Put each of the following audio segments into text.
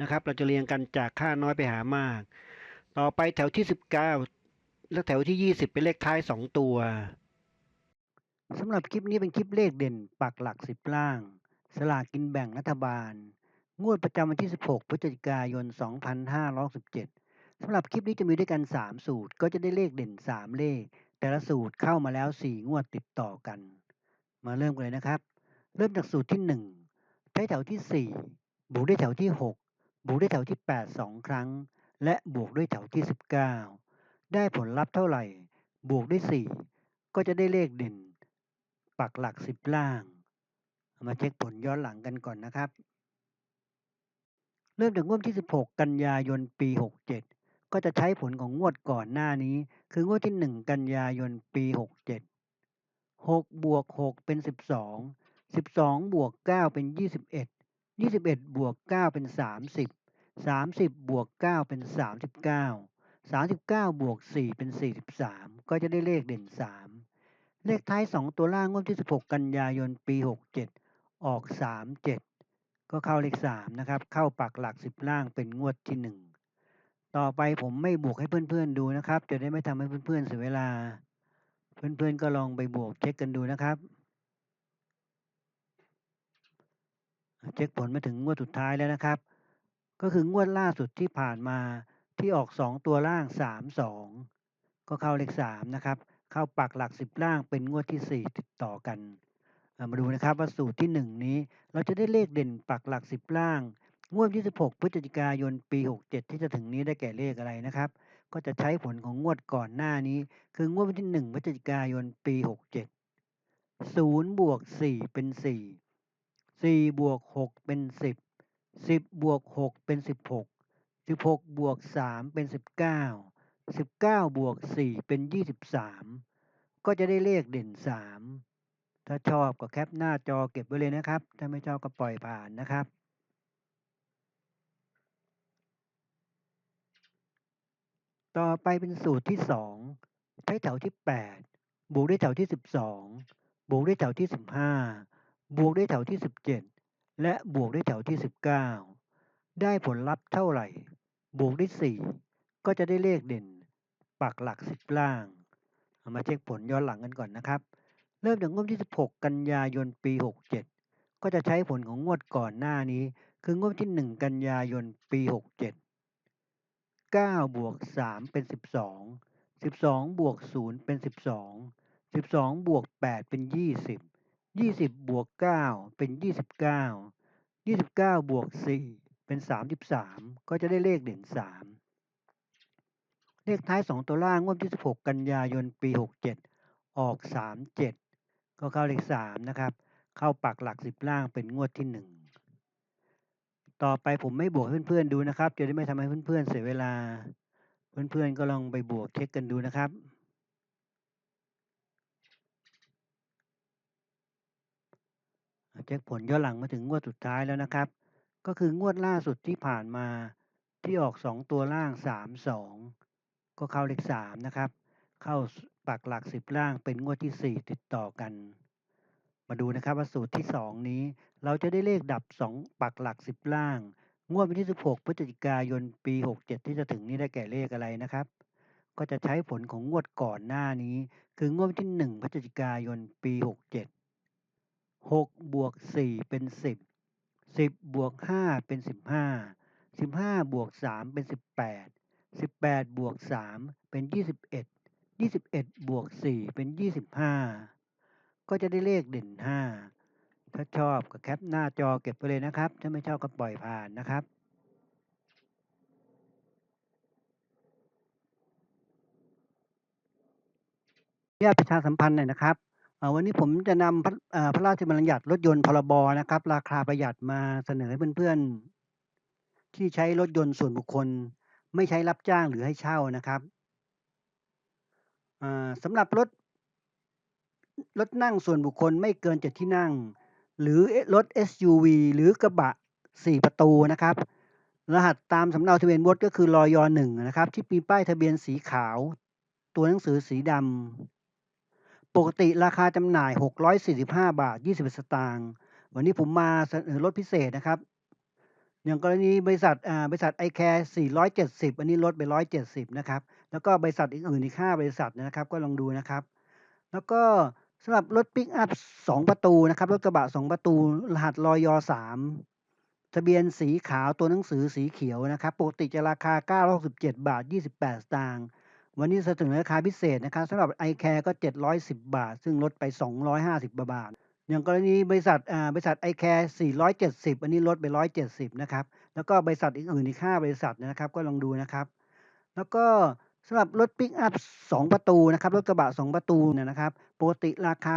นะครับ เราจะเรียงกันจากค่าน้อยไปหามาก ต่อไปแถวที่ 19 และแถวที่ 20 เป็นเลขท้าย 2 ตัวสำหรับคลิปนี้เป็นคลิปเลขเด่นปักหลัก 10 ล่าง สลากกินแบ่งรัฐบาล งวดประจำวันที่ 16 พฤศจิกายน 2567สำหรับคลิปนี้จะมีด้วยกัน 3 สูตร ก็จะได้เลขเด่น 3 เลข แต่ละสูตรเข้ามาแล้ว 4 งวดติดต่อกัน มาเริ่มกันเลยนะครับ เริ่มจากสูตรที่1ใช้แถวที่ 4 บวกด้วยแถวที่ 6 บวกด้วยแถวที่ 8 2 ครั้ง และบวกด้วยแถวที่ 19 ได้ผลลัพธ์เท่าไหร่ บวกด้วย 4 ก็จะได้เลขเด่น ปักหลัก 10 ล่าง มาเช็คผลย้อนหลังกันก่อนนะครับ เริ่มจากงวดที่ 16 กันยายนปี 67 ก็จะใช้ผลของงวดก่อนหน้านี้ คืองวดที่ 1 กันยายนปี 67 6 บวก 6 เป็น 12 12 บวก 9 เป็น 21 21บวก9เป็น30 30บวก9เป็น39 39บวก4เป็น43ก็จะได้เลขเด่น3เลขท้าย2ตัวล่างงวดที่16กันยายนปี67ออก37ก็เข้าเลข3นะครับ เข้าปักหลัก10ล่างเป็นงวดที่1ต่อไปผมไม่บวกให้เพื่อนๆดูนะครับ จะได้ไม่ทำให้เพื่อนๆเสียเวลา เพื่อนๆก็ลองไปบวกเช็คกันดูนะครับ เช็คผลมาถึงงวดสุดท้ายแล้วนะครับ ก็คืองวดล่าสุดที่ผ่านมาที่ออก 2 ตัวล่าง 3 2 ก็เข้าเลข3นะครับ เข้าปักหลัก 10 ล่างเป็นงวดที่ 4 ติดต่อกันามาดูนะครับว่าสูตรที่ 1 นี้ เราจะได้เลขเด่นปักหลัก 10 ล่าง งวดที่16พฤศจิกายนปี 67 ที่จะถึงนี้ได้แก่เลขอะไรนะครับ ก็จะใช้ผลของงวดก่อนหน้านี้ คืองวดวันที่ 1 พฤศจิกายนปี 67 0บวก4เป็น 4 4บวก6เป็น10 10บบวก6เป็น16 16บหกบวก3เป็น19 19บเก้าบวก4เป็น23ก็จะได้เลขเด่น3ถ้าชอบก็แคปหน้าจอเก็บไว้เลยนะครับ ถ้าไม่ชอบก็ปล่อยผ่านนะครับต่อไปเป็นสูตรที่ 2 ใช้แถวที่ 8 บวกด้วยแถวที่ 12 บวกด้วยแถวที่ 15 บวกด้วยแถวที่ 17 และบวกด้วยแถวที่ 19 ได้ผลลัพธ์เท่าไหร่ บวกด้วย 4 ก็จะได้เลขเด่น ปักหลัก 10 ล่าง เอามาเช็คผลย้อนหลังกันก่อนนะครับ เริ่มจากงวดที่ 16 กันยายนปี 67 ก็จะใช้ผลของงวดก่อนหน้านี้ คืองวดที่ 1 กันยายนปี 67 9บวก3เป็น 12 12บวก0เป็น 12 12บวก8เป็น 20 20บวก9เป็น29 29บวก4เป็นสามสิบสามก็จะได้เลขเด่นสามเลขท้ายสองตัวล่างงวดที่สิบหกกันยายนปีหกเจ็ดออกสามเจ็ดก็เข้าเลขสามนะครับ เข้าปักหลักสิบล่างเป็นงวดที่หนึ่งต่อไปผมไม่บวกเพื่อนๆดูนะครับ จะได้ไม่ทำให้เพื่อนๆเสียเวลา เพื่อนๆก็ลองไปบวกเช็คกันดูนะครับ เช็คผลย้อนหลังมาถึงงวดสุดท้ายแล้วนะครับ ก็คืองวดล่าสุดที่ผ่านมาที่ออก 2 ตัวล่าง 3 2 ก็เข้าเลข3นะครับ เข้าปักหลัก 10 ล่างเป็นงวดที่ 4 ติดต่อกัน มาดูนะครับว่าสูตรที่ 2 นี้ เราจะได้เลขดับ 2 ปักหลัก 10 ล่าง งวดวันที่ 16 พฤศจิกายนปี 67 ที่จะถึงนี้ได้แก่เลขอะไรนะครับก็จะใช้ผลของงวดก่อนหน้านี้ คืองวดวันที่ 1 พฤศจิกายน ปี 67 6บวก4เป็น10 10บวก5เป็น15 15บวก3เป็น18 18บวก3เป็น21 21บวก4เป็น25ก็จะได้เลขเด่น5ถ้าชอบก็แคปหน้าจอเก็บไปเลยนะครับ ถ้าไม่ชอบก็ปล่อยผ่านนะครับญาตประชาสัมพันธ์หน่อยนะครับ วันนี้ผมจะนำพระพระราชบัญญัติรถยนต์พรบนะครับ ราคาประหยัดมาเสนอให้เพื่อนๆ ที่ใช้รถยนต์ส่วนบุคคล ไม่ใช้รับจ้างหรือให้เช่านะครับสำหรับรถรถนั่งส่วนบุคคลไม่เกินเจ็ดที่นั่ง หรือรถ SUV หรือกระบะสี่ประตูนะครับ รหัสตามสำเนาทะเบียนรถก็คือรอยหนึ่งนะครับ ที่มีป้ายทะเบียนสีขาว ตัวหนังสือสีดำ ปกติราคาจำหน่าย 645 บาท 20 สตางค์วันนี้ผมมาเสนอลดพิเศษนะครับ อย่างกรณีบริษัทบริษัท i c a r e 470 อันนี้ลดไป 170 นะครับ แล้วก็บริษัทอื่นๆอีก 5 บริษัทนะครับ ก็ลองดูนะครับ แล้วก็สำหรับรถปิกอัพ 2 ประตูนะครับ รถกระบะ 2 ประตู รหัสรอยอ3ทะเบียนสีขาวตัวหนังสือสีเขียวนะครับ ปกติจะราคา 967 บาท 28 สตางค์ วันนี้เสนอราคาพิเศษนะครับสำหรับ i c a r e ก็ 710 บาท ซึ่งลดไป 250 บาท อย่างกรณีบริษัทอ่าบริษัท i c a r e 470 อันนี้ลดไป 170 นะครับ แล้วก็บริษัทอื่นอีก 5 บริษัทนะครับ ก็ลองดูนะครับ แล้วก็สำหรับรถปิกอัพ 2 ประตูนะครับ รถกระบะ 2 ประตูเนี่ยนะครับปกติราคา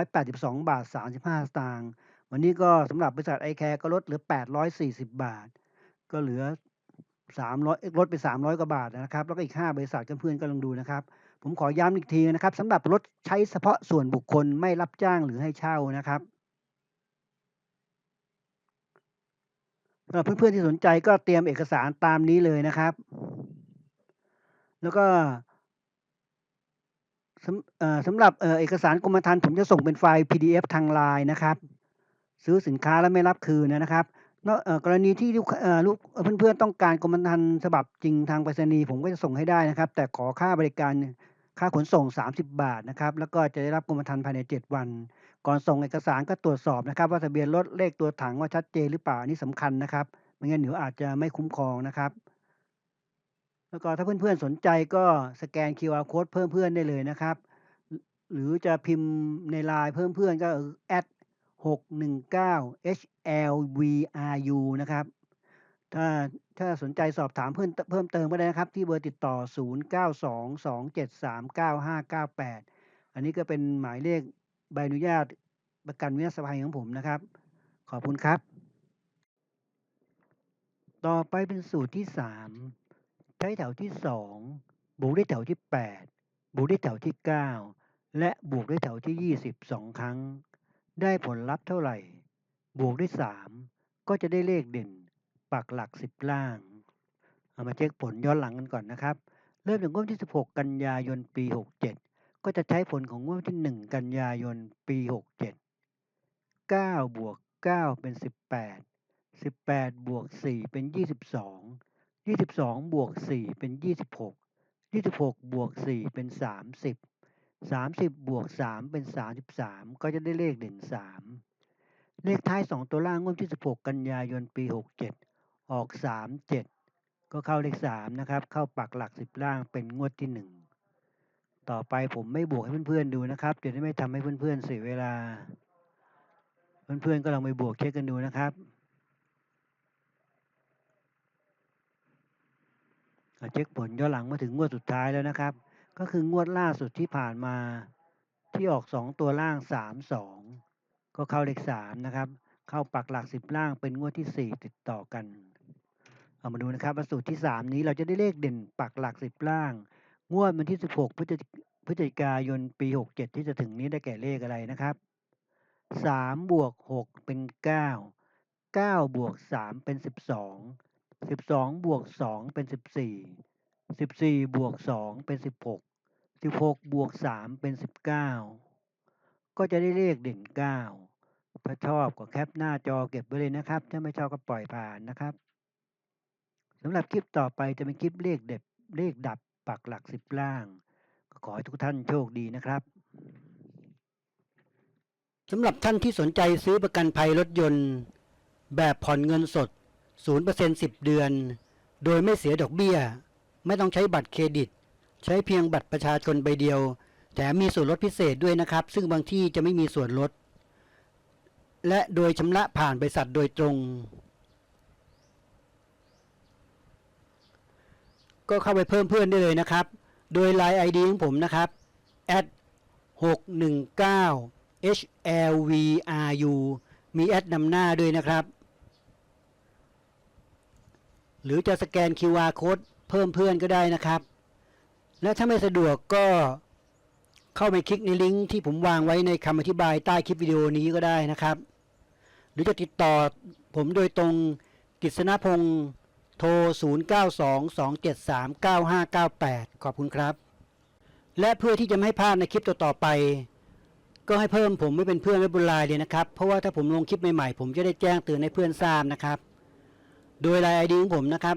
1,182 บาท 35 สตางค์ วันนี้ก็สำหรับบริษัท i c a r e ก็ลดเหลือ 840 บาท ก็เหลือ 300ลดไป 300 กว่าบาทนะครับ แล้วก็อีก 5 บริษัทเพื่อนๆก็ลองดูนะครับ ผมขอย้ำอีกทีนะครับสำหรับรถใช้เฉพาะส่วนบุคคลไม่รับจ้างหรือให้เช่านะครับสำหรับเพื่อนๆที่สนใจก็เตรียมเอกสารตามนี้เลยนะครับ แล้วก็สำหรับเอกสารกรมธรรม์ผมจะส่งเป็นไฟล์ PDF ทางไลน์นะครับ ซื้อสินค้าแล้วไม่รับคืนนะครับ กรณีที่ลูกเอ่อลูกเพื่อนๆต้องการกรมธรรม์ฉบับจริงทางไปรษณีย์ผมก็จะส่งให้ได้นะครับ แต่ขอค่าบริการค่าขนส่ง 30 บาทนะครับ แล้วก็จะได้รับกรมธรรม์ภายใน 7 วัน ก่อนส่งเอกสารก็ตรวจสอบนะครับ ว่าทะเบียนรถเลขตัวถังว่าชัดเจนหรือเปล่าอันนี้สำคัญนะครับไม่งั้นเดี๋ยวอาจจะไม่คุ้มครองนะครับ แล้วก็ถ้าเพื่อนๆสนใจก็สแกน QR code เพิ่มเพื่อนได้เลยนะครับ หรือจะพิมพ์ในไลน์เพิ่มเพื่อนก็แอด 619 HLVRU นะครับ ถ้าถ้าสนใจสอบถามเพิ่มเพิ่มเติมก็ได้นะครับ ที่เบอร์ติดต่อ 0922739598 อันนี้ก็เป็นหมายเลขใบอนุญาตประกันวินาศภัยของผมนะครับ ขอบคุณครับ ต่อไปเป็นสูตรที่ 3 ใช้แถวที่ 2 บวกด้วยแถวที่ 8 บวกด้วยแถวที่ 9 และบวกด้วยแถวที่ 20สองครั้ง ได้ผลลัพธ์เท่าไหร่ บวกด้วย 3 ก็จะได้เลขเด่น ปักหลัก 10 ล่าง เอามาเช็คผลย้อนหลังกันก่อนนะครับ เริ่มจากงวดที่ 16 กันยายนปี 67 ก็จะใช้ผลของงวดที่ 1 กันยายนปี 67 9 บวก 9 เป็น 18 18 บวก 4 เป็น 22 22 บวก 4 เป็น 26 26 บวก 4 เป็น 30 30บวก3เป็น33ก็จะได้เลขเด่น3เลขท้าย2ตัวล่างงวดที่16กันยายนปี67ออก37ก็เข้าเลข3นะครับ เข้าปักหลัก10ล่างเป็นงวดที่1ต่อไปผมไม่บวกให้เพื่อนๆดูนะครับจะได้ไม่ทำให้เพื่อนๆเสียเวลา เพื่อนๆก็ลองไปบวกเช็คกันดูนะครับเช็คผลย้อนหลังมาถึงงวดสุดท้ายแล้วนะครับ ก็คืองวดล่าสุดที่ผ่านมาที่ออก2ตัวล่าง3 2ก็เข้าเลข3นะครับ เข้าปักหลัก10ล่างเป็นงวดที่4ติดต่อกัน เอามาดูนะครับว่าสูตรที่3นี้เราจะได้เลขเด่นปักหลัก10ล่าง งวดวันที่16พฤศจิพฤศจิกายนปี67ที่จะถึงนี้ได้แก่เลขอะไรนะครับ3บวก6เป็น9 9บวก3เป็น12 12บสองบวก2เป็น14 14บสี่บวก2เป็น16 16บหกบวก3เป็น19ก็จะได้เลขเด่น9ถ้าชอบก็แคปหน้าจอเก็บไว้เลยนะครับ ถ้าไม่ชอบก็ปล่อยผ่านนะครับสำหรับคลิปต่อไปจะเป็นคลิปเลขเด็ดเลขดับปักหลัก10ล่าง ก็ขอให้ทุกท่านโชคดีนะครับสำหรับท่านที่สนใจซื้อประกันภัยรถยนต์ แบบผ่อนเงินสด 0% 10 เดือน โดยไม่เสียดอกเบี้ย ไม่ต้องใช้บัตรเครดิต ใช้เพียงบัตรประชาชนใบเดียว แถมมีส่วนลดพิเศษด้วยนะครับ ซึ่งบางที่จะไม่มีส่วนลด และโดยชำระผ่านบริษัทโดยตรง ก็เข้าไปเพิ่มเพื่อนได้เลยนะครับ โดย Line ID ของผมนะครับ at 619 HLVRU มีแอดนำหน้าด้วยนะครับ หรือจะสแกน QR code พิ่มเพื่อนก็ได้นะครับ และถ้าไม่สะดวกก็เข้าไปคลิกในลิงก์ที่ผมวางไว้ในคำอธิบายใต้คลิปวิดีโอนี้ก็ได้นะครับ หรือจะติดต่อผมโดยตรงกฤษณพงศ์โทร 0922739598 ขอบคุณครับ และเพื่อที่จะไม่ให้พลาดในคลิปต่อๆไป ก็ให้เพิ่มผมไม่เป็นเพื่อนไว้บนไลน์เลยนะครับ เพราะว่าถ้าผมลงคลิปใหม่ๆ ผมจะได้แจ้งเตือนให้เพื่อนทราบนะครับ โดยไลน์ ID ของผมนะครับ